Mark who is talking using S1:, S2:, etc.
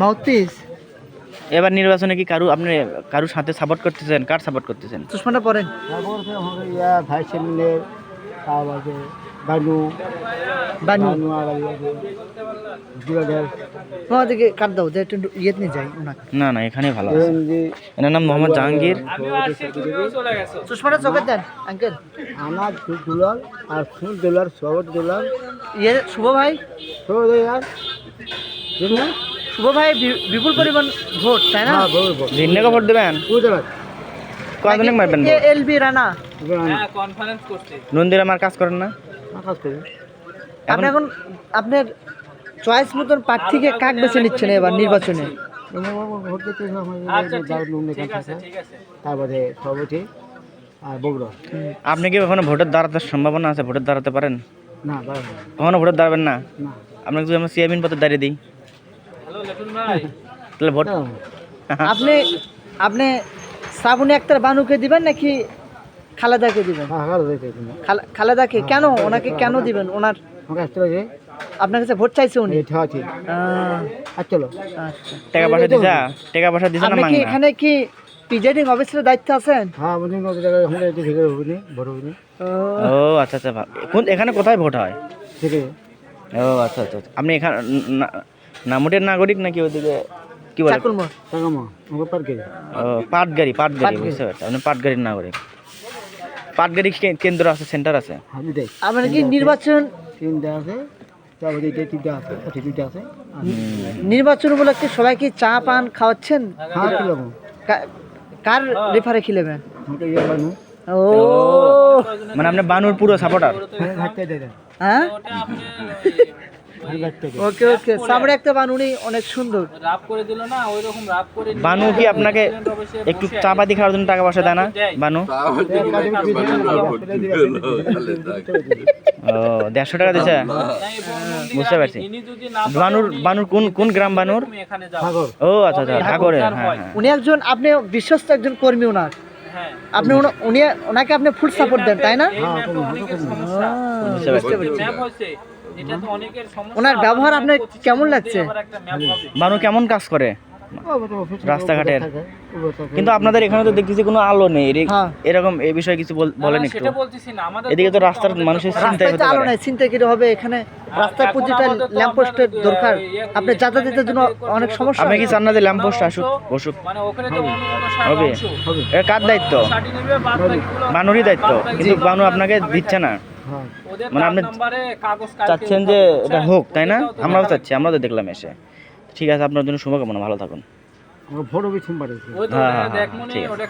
S1: Mouthpiece
S2: এবার নির্বাচনে কি কারু আপনি কারুর সাথে সাপোর্ট করতেছেন? কার সাপোর্ট করতেছেন?
S1: চশমাটা পরেন
S3: ইয়া ভাই বানু।
S1: বানু
S3: আর
S1: আমাদেরকে কাট দাও যে একটু ইয়েত নিয়ে যাই ওনাকে।
S2: না না এখানেই ভালো আছে। এনার নাম মোহাম্মদ জাহাঙ্গীর।
S1: চশমাটা চোখে দেন আঙ্কেল
S3: আমার দুলার আর ফুল দুলার সবর দুলার
S1: ইয়ে শুভ ভাই।
S3: সব আর ঠিক না
S1: শুভ ভাই বি- বিপুল পরিমাণ ভোট তাই না?
S3: হ্যাঁ
S2: জিন্নাকে ভোট। দেবেন? কতদিন মারবেন ভোট?
S1: L B Rana.
S2: নন্দীর আমার কাজ করেন না?
S3: আকাশ করে।
S1: আপনি এখন আপনার চয়েস মতন প্রার্থীকে কাক বেছে নিচ্ছেন এবার নির্বাচনে?
S3: তারপরে আর বগুড়া।
S2: আপনি কি কখনো ভোটের দাঁড়াতে সম্ভাবনা আছে? ভোটের দাঁড়াতে পারেন?
S3: না
S2: কখনো ভোটের দাঁড়াবেন না?
S3: না।
S2: আপনাকে যদি আমরা সিয়াবিন পথে দাঁড়িয়ে দিই। তাহলে ভোট
S1: আপনি আপনি শ্রাবণী আক্তার বানুকে দিবেন নাকি খালেদাকে দিবেন?
S3: হ্যাঁ হ্যাঁ
S1: খালেদাকে কেন? ওনাকে কেন দিবেন? ওনার আপনার কাছে ভোট চাইছে উনি?
S3: চলো।
S1: আচ্ছা
S2: টাকা পয়সা দিছা টাকা পয়সা দিছা না মাংনা?
S1: এখানে কি প্রিজাইডিং অফিসারের দায়িত্ব আছেন?
S3: হ্যাঁ ভোট হবে
S1: ও,
S2: আচ্ছা আচ্ছা কোন এখানে কোথায় ভোট হয়? ও আচ্ছা আচ্ছা আচ্ছা। আপনি এখানে না- নামুটের নাগরিক নাকি ওদিকে? কি বলে? ও পাটগাড়ি পাটগাড়ি
S1: পাটগাড়ি।
S2: বুঝতে পারছি। আপনি পাটগাড়ির নাগরিক। পাটগাড়ি কে- কেন্দ্র আছে সেন্টার আছে?
S1: আপনার কি নির্বাচন?
S3: তিনটা আছে।
S1: নির্বাচন উপলক্ষে সবাইকে চা পান খাওয়াচ্ছেন?
S3: হ্যাঁ
S1: কার রেফারে খিলেবেন
S3: আমাকে ইয়ে
S1: ও।
S2: মানে আপনি বানুর পুরো সাপোর্টার
S3: হ্যাঁ?
S1: হ্যাঁ
S3: হ্যাঁ
S1: ওকে ওকে। সামনে একটা বান উনি অনেক সুন্দর।
S2: বানু কি আপনাকে একটু চা পাতি খাওয়ার জন্য টাকা পয়সা দেয় না? বানু? ও দেড়শো টাকা দিছে? বুঝতে পারছি। বানুর বানুর কোন কোন গ্রাম বানুর? ও আচ্ছা আচ্ছা ঠাকুরে হ্যাঁ হ্যাঁ।
S1: উনি একজন আপনি বিশ্বস্ত একজন কর্মী ওনার। আপনি ওনা- উনি ওনাকে আপনি ফুল সাপোর্ট দেন তাই না? ওনার ব্যবহার আপনার কেমন লাগছে?
S2: বানু কেমন কাজ করে? রাস্তাঘাটের। কিন্তু আপনাদের এখানে তো দেখতেছি কোনো আলো নেই।
S1: হ্যাঁ।
S2: এরকম এই বিষয়ে কিছু বল- বলেন একটু। এদিকে তো রাস্তার মানুষের চিন্তাই
S1: রাস্তায়
S2: হতে
S1: আলো
S2: পারে।
S1: চিন্তা কি হবে? এখানে রাস্তায় প্রতিটা ল্যাম্পপোস্টের দরকার। আপনি যাতায়াতের জন্য অনেক সমস্যা।
S2: আপনি কি চান না যে ল্যাম্প পোস্ট আসুক বসুক? হবে। এটা কার দায়িত্ব? বানুরই দায়িত্ব। কিন্তু বানু আপনাকে দিচ্ছে না।
S3: হ্যাঁ
S2: মানে আপনি চাচ্ছেন যে এটা হোক তাই না? আমরাও চাচ্ছি আমরা তো দেখলাম এসে। ঠিক আছে আপনার জন্য শুভকামনা ভালো থাকুন।
S3: আমার হবে সোমবারে
S2: হ্যাঁ হ্যাঁ হ্যাঁ, ঠিক আছে।